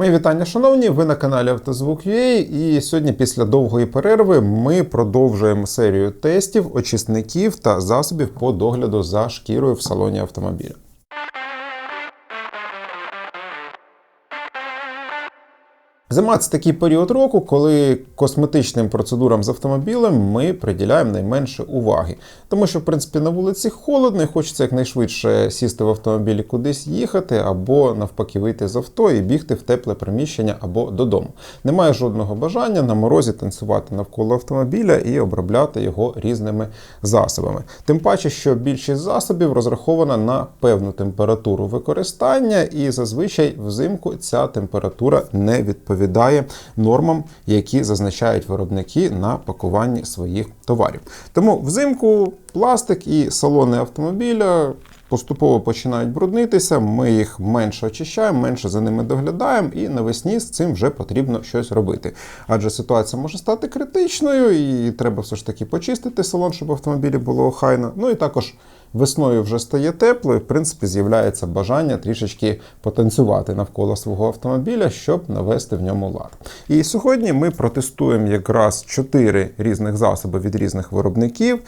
Мої вітання, шановні. Ви на каналі Автозвук.ua і сьогодні, після довгої перерви, ми продовжуємо серію тестів, очисників та засобів по догляду за шкірою в салоні автомобіля. Зима це такий період року, коли косметичним процедурам з автомобілем ми приділяємо найменше уваги. Тому що, в принципі, на вулиці холодно і хочеться якнайшвидше сісти в автомобілі кудись їхати, або навпаки вийти з авто і бігти в тепле приміщення або додому. Немає жодного бажання на морозі танцювати навколо автомобіля і обробляти його різними засобами. Тим паче, що більшість засобів розрахована на певну температуру використання, і зазвичай взимку ця температура не відповідає нормам, які зазначають виробники на пакуванні своїх товарів. Тому взимку пластик і салони автомобіля. Поступово починають бруднитися, ми їх менше очищаємо, менше за ними доглядаємо, і навесні з цим вже потрібно щось робити. Адже ситуація може стати критичною, і треба все ж таки почистити салон, щоб автомобілі було охайно. Ну і також весною вже стає тепло, і в принципі з'являється бажання трішечки потанцювати навколо свого автомобіля, щоб навести в ньому лад. І сьогодні ми протестуємо якраз чотири різних засоби від різних виробників.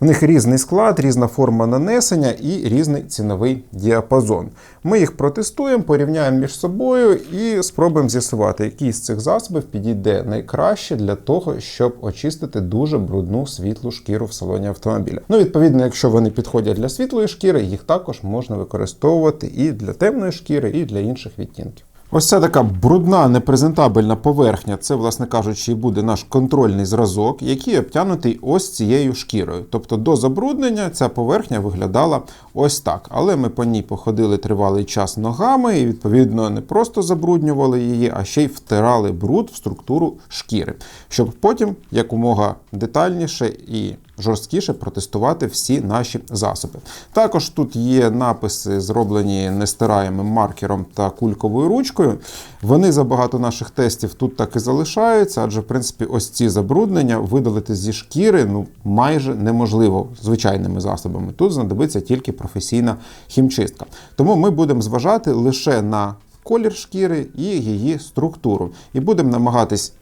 В них різний склад, різна форма нанесення і різний ціновий діапазон. Ми їх протестуємо, порівняємо між собою і спробуємо з'ясувати, який з цих засобів підійде найкраще для того, щоб очистити дуже брудну світлу шкіру в салоні автомобіля. Ну, відповідно, якщо вони підходять для світлої шкіри, їх також можна використовувати і для темної шкіри, і для інших відтінків. Ось ця така брудна, непрезентабельна поверхня, це, власне кажучи, і буде наш контрольний зразок, який обтянутий ось цією шкірою. Тобто до забруднення ця поверхня виглядала ось так. Але ми по ній походили тривалий час ногами і, відповідно, не просто забруднювали її, а ще й втирали бруд в структуру шкіри, щоб потім якомога детальніше і жорсткіше протестувати всі наші засоби. Також тут є написи, зроблені нестираємим маркером та кульковою ручкою. Вони за багато наших тестів тут так і залишаються, адже в принципі ось ці забруднення видалити зі шкіри ну майже неможливо звичайними засобами. Тут знадобиться тільки професійна хімчистка. Тому ми будемо зважати лише на колір шкіри і її структуру, і будемо намагатись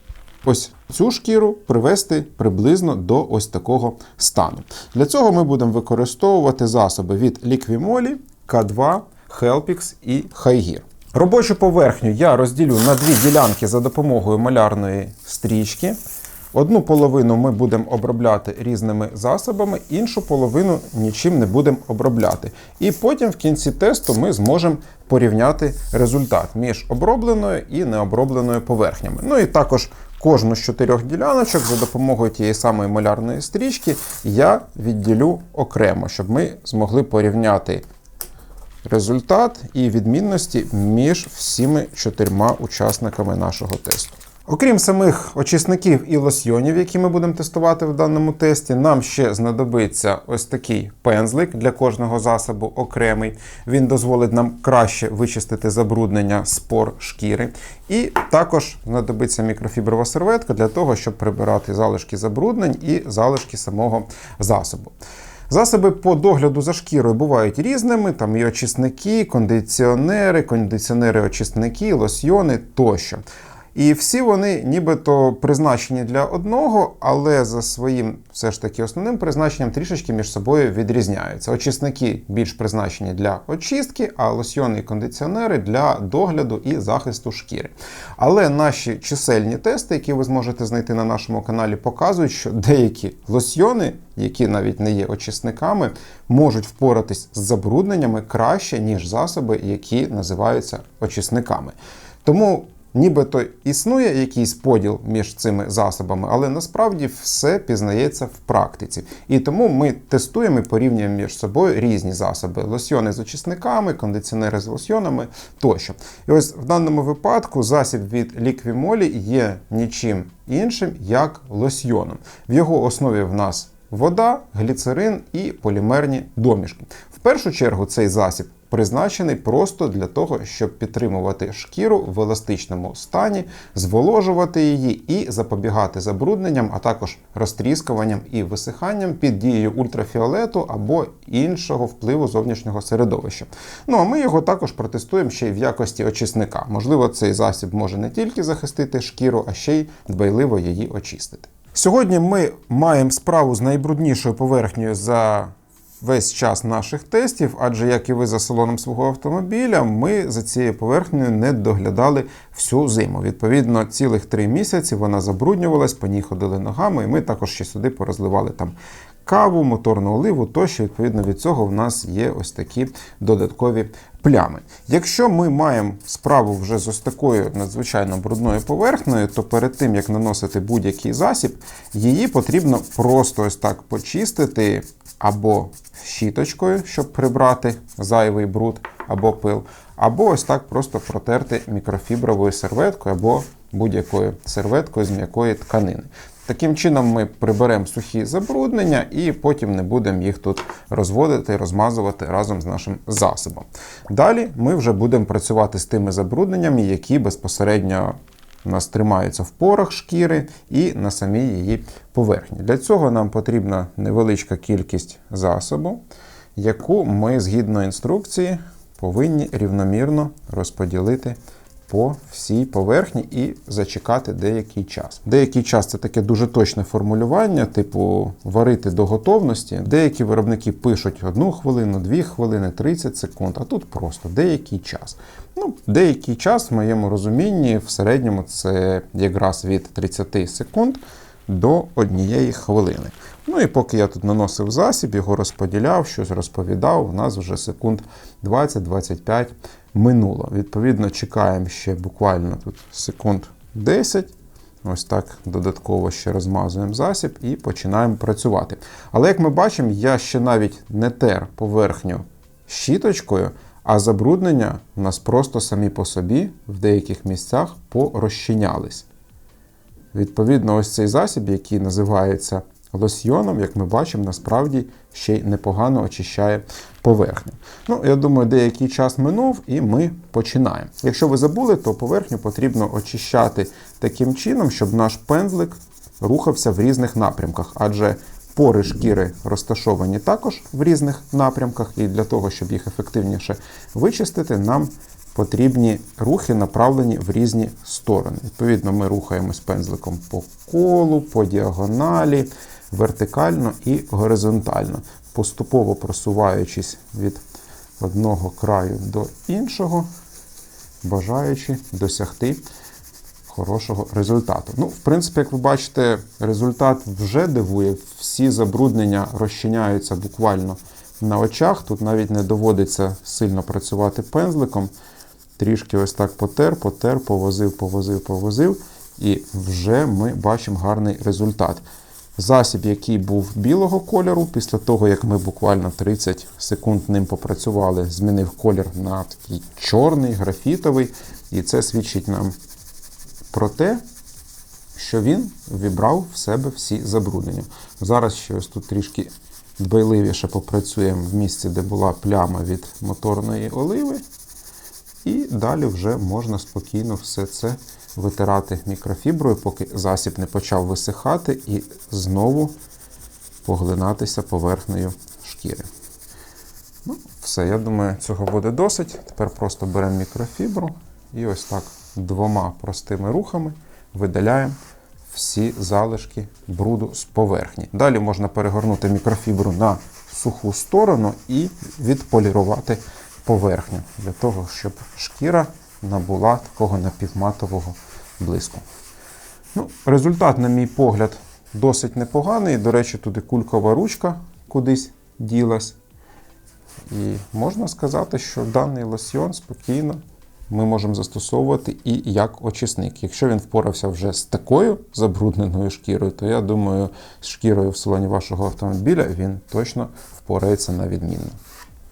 ось цю шкіру привести приблизно до ось такого стану. Для цього ми будемо використовувати засоби від Liquimoli, K2, Helpix і Хайгір. Робочу поверхню я розділю на дві ділянки за допомогою малярної стрічки. Одну половину ми будемо обробляти різними засобами, іншу половину нічим не будемо обробляти. І потім в кінці тесту ми зможемо порівняти результат між обробленою і необробленою поверхнями. Ну і також кожну з чотирьох діляночок за допомогою тієї самої малярної стрічки я відділю окремо, щоб ми змогли порівняти результат і відмінності між всіми чотирма учасниками нашого тесту. Окрім самих очисників і лосьйонів, які ми будемо тестувати в даному тесті, нам ще знадобиться ось такий пензлик для кожного засобу окремий. Він дозволить нам краще вичистити забруднення спор шкіри. І також знадобиться мікрофіброва серветка для того, щоб прибирати залишки забруднень і залишки самого засобу. Засоби по догляду за шкірою бувають різними: там і очисники, кондиціонери, кондиціонери-очисники, лосьйони тощо. І всі вони нібито призначені для одного, але за своїм все ж таки основним призначенням трішечки між собою відрізняються. Очисники більш призначені для очистки, а лосьйони і кондиціонери для догляду і захисту шкіри. Але наші чисельні тести, які ви зможете знайти на нашому каналі, показують, що деякі лосьйони, які навіть не є очисниками, можуть впоратись з забрудненнями краще, ніж засоби, які називаються очисниками. Тому Нібито існує якийсь поділ між цими засобами, але насправді все пізнається в практиці. І тому ми тестуємо і порівнюємо між собою різні засоби: лосьйони з очисниками, кондиціонери з лосьйонами тощо. І ось в даному випадку засіб від Ліквімолі є нічим іншим, як лосьйоном. В його основі в нас вода, гліцерин і полімерні домішки. В першу чергу цей засіб призначений просто для того, щоб підтримувати шкіру в еластичному стані, зволожувати її і запобігати забрудненням, а також розтріскуванням і висиханням під дією ультрафіолету або іншого впливу зовнішнього середовища. Ну а ми його також протестуємо ще й в якості очисника. Можливо, цей засіб може не тільки захистити шкіру, а ще й дбайливо її очистити. Сьогодні ми маємо справу з найбруднішою поверхнею за весь час наших тестів, адже як і ви за салоном свого автомобіля, ми за цією поверхнею не доглядали всю зиму. Відповідно, цілих три місяці вона забруднювалась, по ній ходили ногами, і ми також ще сюди порозливали там. Каву, моторну оливу, тощо, відповідно від цього, в нас є ось такі додаткові плями. Якщо ми маємо справу вже з ось такою надзвичайно брудною поверхнею, то перед тим як наносити будь-який засіб, її потрібно просто ось так почистити або щіточкою, щоб прибрати зайвий бруд або пил, або ось так просто протерти мікрофібровою серветкою або будь-якою серветкою з м'якої тканини. Таким чином ми приберемо сухі забруднення і потім не будемо їх тут розводити, розмазувати разом з нашим засобом. Далі ми вже будемо працювати з тими забрудненнями, які безпосередньо у нас тримаються в порах шкіри і на самій її поверхні. Для цього нам потрібна невеличка кількість засобу, яку ми згідно інструкції повинні рівномірно розподілити по всій поверхні і зачекати деякий час. Деякий час це таке дуже точне формулювання, типу варити до готовності. Деякі виробники пишуть одну хвилину, дві хвилини, 30 секунд, а тут просто деякий час. Ну, Деякий час, в моєму розумінні, в середньому це якраз від 30 секунд до однієї хвилини. Ну і поки я тут наносив засіб, його розподіляв, щось розповідав, у нас вже секунд 20-25 минуло. Відповідно, чекаємо ще буквально тут секунд 10. Ось так додатково ще розмазуємо засіб і починаємо працювати. Але як ми бачимо, я ще навіть не тер поверхню щіточкою, а забруднення у нас просто самі по собі в деяких місцях порозчинялись. Відповідно, ось цей засіб, який називається лосьйоном, як ми бачимо, насправді ще й непогано очищає поверхню. Ну, я думаю, деякий час минув і ми починаємо. Якщо ви забули, то поверхню потрібно очищати таким чином, щоб наш пензлик рухався в різних напрямках, адже пори шкіри розташовані також в різних напрямках, і для того, щоб їх ефективніше вичистити, нам потрібні рухи направлені в різні сторони. Відповідно, ми рухаємось пензликом по колу, по діагоналі, вертикально і горизонтально, поступово просуваючись від одного краю до іншого, бажаючи досягти хорошого результату. Ну, в принципі, як ви бачите, результат вже дивує. Всі забруднення розчиняються буквально на очах. Тут навіть не доводиться сильно працювати пензликом. Трішки ось так потер, потер, повозив, повозив, повозив. І вже ми бачимо гарний результат. Засіб, який був білого кольору, після того, як ми буквально 30 секунд ним попрацювали, змінив колір на такий чорний, графітовий. І це свідчить нам про те, що він вібрав в себе всі забруднення. Зараз ще ось тут трішки дбайливіше попрацюємо в місці, де була пляма від моторної оливи. І далі вже можна спокійно все це витирати мікрофіброю, поки засіб не почав висихати і знову поглинатися поверхнею шкіри. Ну, Все, я думаю, цього буде досить. Тепер просто беремо мікрофібру і ось так двома простими рухами видаляємо всі залишки бруду з поверхні. Далі можна перегорнути мікрофібру на суху сторону і відполірувати поверхню для того, щоб шкіра набула такого напівматового блиску. Ну, Результат, на мій погляд, досить непоганий. До речі, туди кулькова ручка кудись ділась. І можна сказати, що даний лосьйон спокійно ми можемо застосовувати і як очисник. Якщо він впорався вже з такою забрудненою шкірою, то я думаю, з шкірою в салоні вашого автомобіля він точно впорається на відмінно.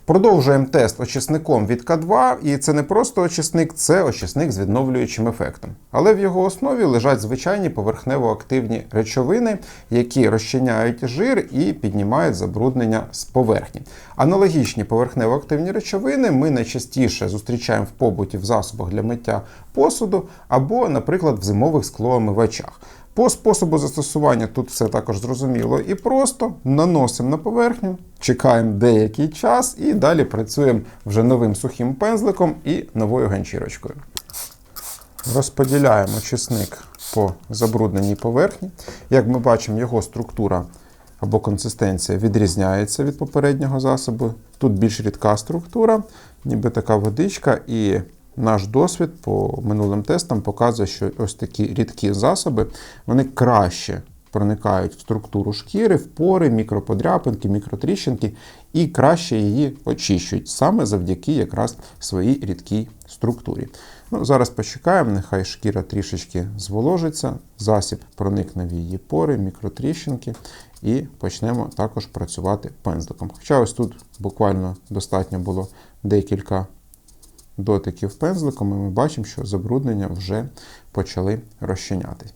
Продовжуємо тест очисником від К2, і це не просто очисник, це очисник з відновлюючим ефектом. Але в його основі лежать звичайні поверхнево-активні речовини, які розчиняють жир і піднімають забруднення з поверхні. Аналогічні поверхнево-активні речовини ми найчастіше зустрічаємо в побуті в засобах для миття посуду або, наприклад, в зимових склоомивачах. По способу застосування тут все також зрозуміло і просто наносимо на поверхню, чекаємо деякий час і далі працюємо вже новим сухим пензликом і новою ганчірочкою. Розподіляємо очисник по забрудненій поверхні. Як ми бачимо, його структура або консистенція відрізняється від попереднього засобу. Тут більш рідка структура, ніби така водичка, і наш досвід по минулим тестам показує, що ось такі рідкі засоби вони краще проникають в структуру шкіри, в пори, мікроподряпинки, мікротріщинки і краще її очищують саме завдяки якраз своїй рідкій структурі. Ну, Зараз почекаємо, нехай шкіра трішечки зволожиться, засіб проникне в її пори, мікротріщинки, і почнемо також працювати пензликом. Хоча ось тут буквально достатньо було декілька дотиків пензликом, і ми бачимо, що забруднення вже почали розчинятись.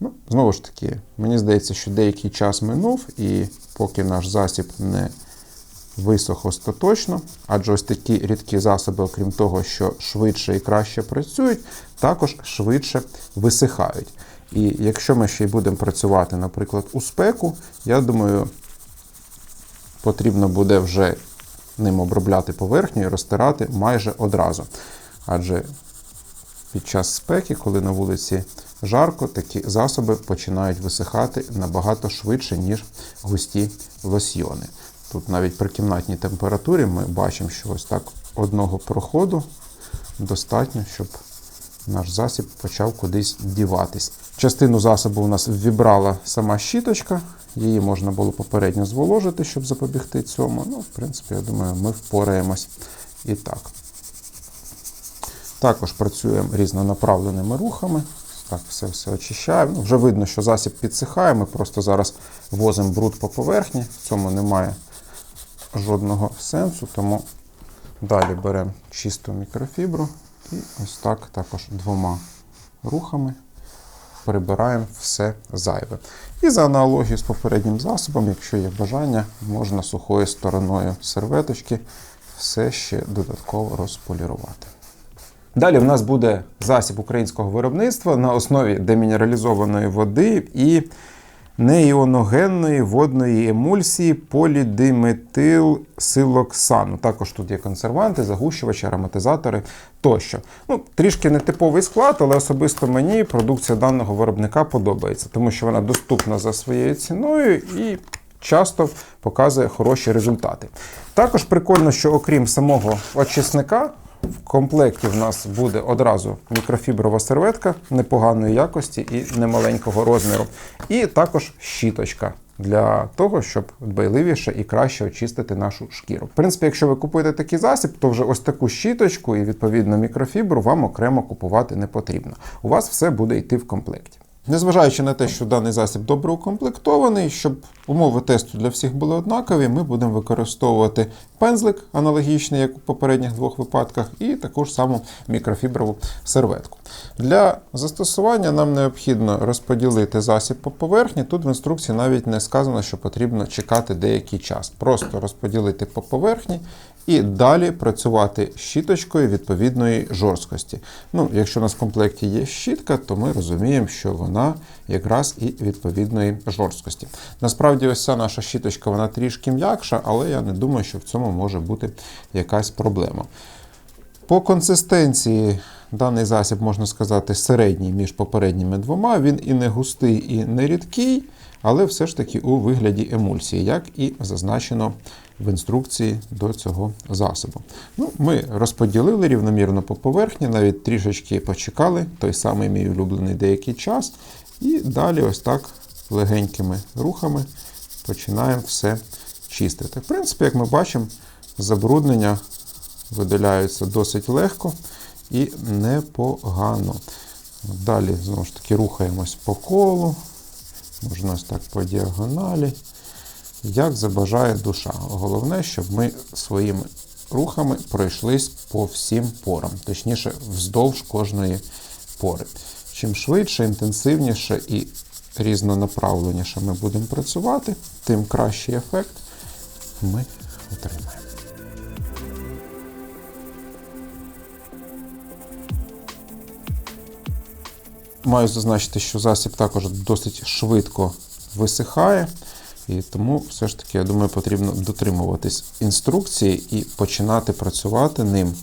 Ну, Знову ж таки, мені здається, що деякий час минув, і поки наш засіб не висох остаточно, адже ось такі рідкі засоби, окрім того, що швидше і краще працюють, також швидше висихають. І якщо ми ще й будемо працювати, наприклад, у спеку, я думаю, потрібно буде вже ним обробляти поверхню і розтирати майже одразу. Адже під час спеки, коли на вулиці жарко, такі засоби починають висихати набагато швидше, ніж густі лосьйони. Тут навіть при кімнатній температурі ми бачимо, що ось так одного проходу достатньо, щоб наш засіб почав кудись діватись. Частину засобу у нас вібрала сама щіточка, її можна було попередньо зволожити, щоб запобігти цьому. Ну, в принципі, я думаю, ми впораємось і так. Також працюємо різнонаправленими рухами. Так, все все очищаємо. Ну, Вже видно, що засіб підсихає. Ми просто зараз возимо бруд по поверхні. В цьому немає жодного сенсу, тому далі беремо чисту мікрофібру і ось так також двома рухами прибираємо все зайве. І за аналогією з попереднім засобом, якщо є бажання, можна сухою стороною серветочки все ще додатково розполірувати. Далі в нас буде засіб українського виробництва на основі демінералізованої води і неіоногенної водної емульсії полідиметилсилоксану. Також тут є консерванти, загущувачі, ароматизатори тощо. Ну, Трішки нетиповий склад, але особисто мені продукція даного виробника подобається, тому що вона доступна за своєю ціною і часто показує хороші результати. Також прикольно, що окрім самого очисника. В комплекті в нас буде одразу мікрофіброва серветка непоганої якості і немаленького розміру. І також щіточка для того, щоб дбайливіше і краще очистити нашу шкіру. В принципі, якщо ви купуєте такий засіб, то вже ось таку щіточку і відповідно мікрофібру вам окремо купувати не потрібно. У вас все буде йти в комплекті. Незважаючи на те, що даний засіб добре укомплектований, щоб умови тесту для всіх були однакові, ми будемо використовувати пензлик, аналогічний, як у попередніх двох випадках, і таку ж саму мікрофіброву серветку. Для застосування нам необхідно розподілити засіб по поверхні. Тут в інструкції навіть не сказано, що потрібно чекати деякий час. Просто розподілити по поверхні і далі працювати щіточкою відповідної жорсткості. Ну, Якщо у нас в комплекті є щітка, то ми розуміємо, що вона якраз і відповідної жорсткості. Насправді, ось ця наша щіточка вона трішки м'якша, але я не думаю, що в цьому може бути якась проблема. По консистенції даний засіб, можна сказати, середній між попередніми двома. Він і не густий, і не рідкий, але все ж таки у вигляді емульсії, як і зазначено в інструкції до цього засобу. Ну, Ми розподілили рівномірно по поверхні, навіть трішечки почекали, той самий мій улюблений деякий час. І далі, ось так, легенькими рухами починаємо все чистити. В принципі, як ми бачимо, забруднення видаляються досить легко і непогано. Далі, знову ж таки, рухаємось по колу, можна ось так по діагоналі як забажає душа. Головне, щоб ми своїми рухами пройшлись по всім порам, точніше, вздовж кожної пори. Чим швидше, інтенсивніше і різнонаправленіше ми будемо працювати, тим кращий ефект ми отримаємо. Маю зазначити, що засіб також досить швидко висихає, і тому все ж таки, я думаю, потрібно дотримуватись інструкції і починати працювати ним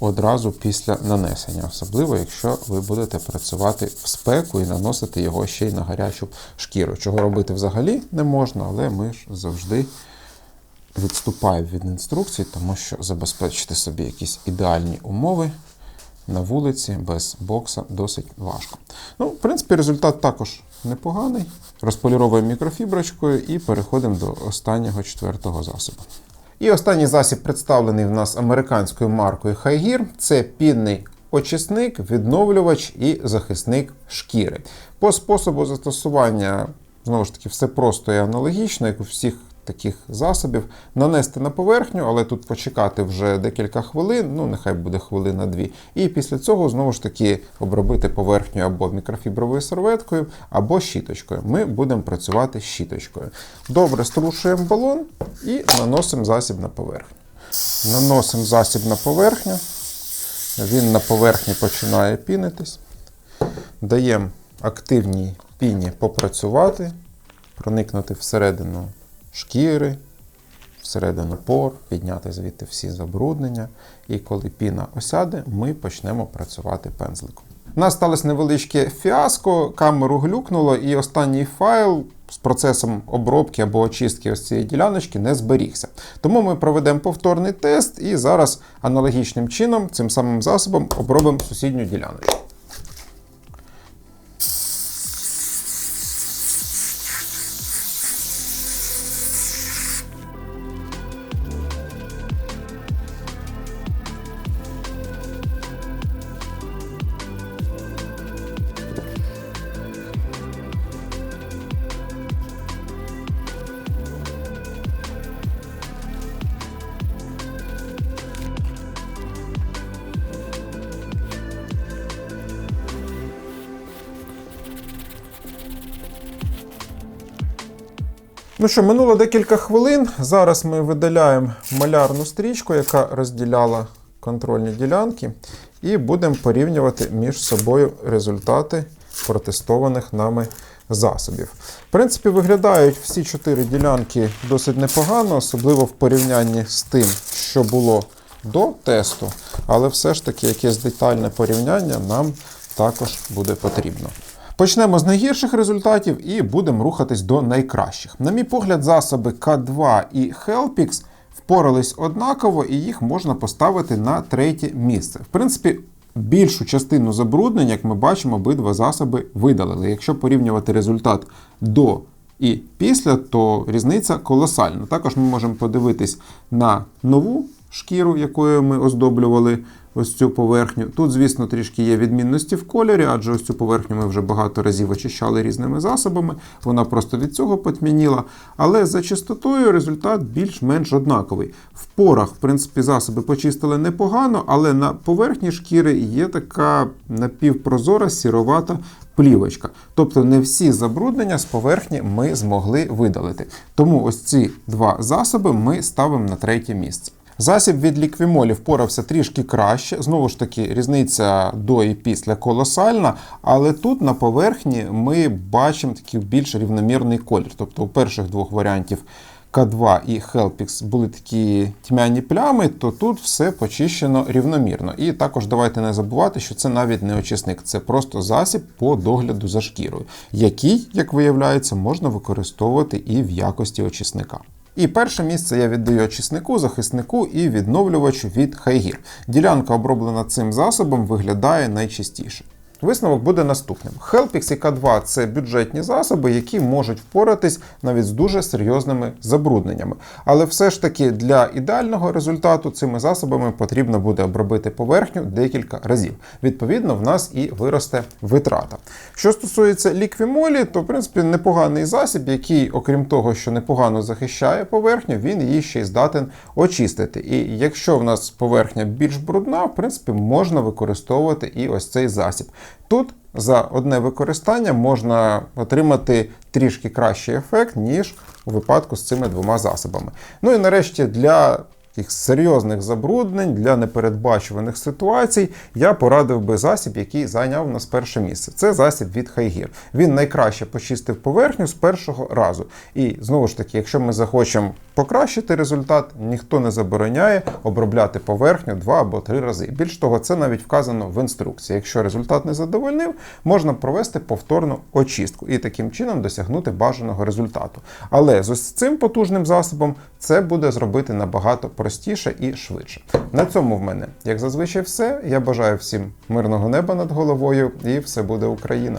одразу після нанесення, особливо якщо ви будете працювати в спеку і наносити його ще й на гарячу шкіру. Чого робити взагалі не можна, але ми ж завжди відступаємо від інструкцій, тому що забезпечити собі якісь ідеальні умови на вулиці без бокса досить важко. Ну, в принципі, результат також непоганий. Розполіровуємо мікрофіброчкою і переходимо до останнього четвертого засобу. І останній засіб представлений в нас американською маркою Хайгір. Це пінний очисник, відновлювач і захисник шкіри. По способу застосування, знову ж таки, все просто і аналогічно, як у всіх таких засобів, нанести на поверхню, але тут почекати вже декілька хвилин, ну нехай буде хвилина-дві. І після цього знову ж таки обробити поверхню або мікрофібровою серветкою, або щіточкою. Ми будемо працювати щіточкою. Добре струшуємо балон і наносимо засіб на поверхню. Наносимо засіб на поверхню. Він на поверхні починає пінитись. Даємо активній піні попрацювати, проникнути всередину шкіри, всередину пор, підняти звідти всі забруднення. І коли піна осяде, ми почнемо працювати пензликом. У нас сталося невеличке фіаско, камеру глюкнуло, і останній файл з процесом обробки або очистки ось цієї діляночки не зберігся. Тому ми проведемо повторний тест і зараз аналогічним чином, цим самим засобом, обробимо сусідню діляночку. Ну що, минуло декілька хвилин. Зараз ми видаляємо малярну стрічку, яка розділяла контрольні ділянки, і будемо порівнювати між собою результати протестованих нами засобів. В принципі, виглядають всі чотири ділянки досить непогано, особливо в порівнянні з тим, що було до тесту, але все ж таки якесь детальне порівняння нам також буде потрібно. Почнемо з найгірших результатів і будемо рухатись до найкращих. На мій погляд, засоби К2 і Helpix впорались однаково, і їх можна поставити на третє місце. В принципі, більшу частину забруднень, як ми бачимо, обидва засоби видалили. Якщо порівнювати результат до і після, то різниця колосальна. Також ми можемо подивитись на нову шкіру, якою ми оздоблювали ось цю поверхню. Тут, звісно, трішки є відмінності в кольорі, адже ось цю поверхню ми вже багато разів очищали різними засобами. Вона просто від цього потьмяніла. Але за чистотою результат більш-менш однаковий. В порах, в принципі, засоби почистили непогано, але на поверхні шкіри є така напівпрозора сіровата. Плівочка. Тобто не всі забруднення з поверхні ми змогли видалити. Тому ось ці два засоби ми ставимо на третє місце. Засіб від ліквімолі впорався трішки краще. Знову ж таки, різниця до і після колосальна, але тут на поверхні ми бачимо такий більш рівномірний колір. Тобто у перших двох варіантів К2 і Helpix були такі тьмяні плями, то тут все почищено рівномірно. І також давайте не забувати, що це навіть не очисник, це просто засіб по догляду за шкірою, який, як виявляється, можна використовувати і в якості очисника. І перше місце я віддаю очиснику, захиснику і відновлювачу від Хайгір. Ділянка, оброблена цим засобом, виглядає найчастіше. Висновок буде наступним: Helpix і K2 – це бюджетні засоби, які можуть впоратись навіть з дуже серйозними забрудненнями. Але все ж таки для ідеального результату цими засобами потрібно буде обробити поверхню декілька разів. Відповідно, в нас і виросте витрата. Що стосується ліквімолі, то в принципі непоганий засіб, який, окрім того, що непогано захищає поверхню, він її ще й здатен очистити. І якщо в нас поверхня більш брудна, в принципі, можна використовувати і ось цей засіб. Тут за одне використання можна отримати трішки кращий ефект, ніж у випадку з цими двома засобами. Ну і нарешті для таких серйозних забруднень, для непередбачуваних ситуацій, я порадив би засіб, який зайняв у нас перше місце. Це засіб від Хайгір. Він найкраще почистив поверхню з першого разу. І знову ж таки, якщо ми захочемо покращити результат, ніхто не забороняє обробляти поверхню два або три рази. Більш того, це навіть вказано в інструкції. Якщо результат не задовольнив, можна провести повторну очистку і таким чином досягнути бажаного результату. Але з ось цим потужним засобом це буде зробити набагато простіше і швидше. На цьому в мене, як зазвичай, все. Я бажаю всім мирного неба над головою, і все буде Україна.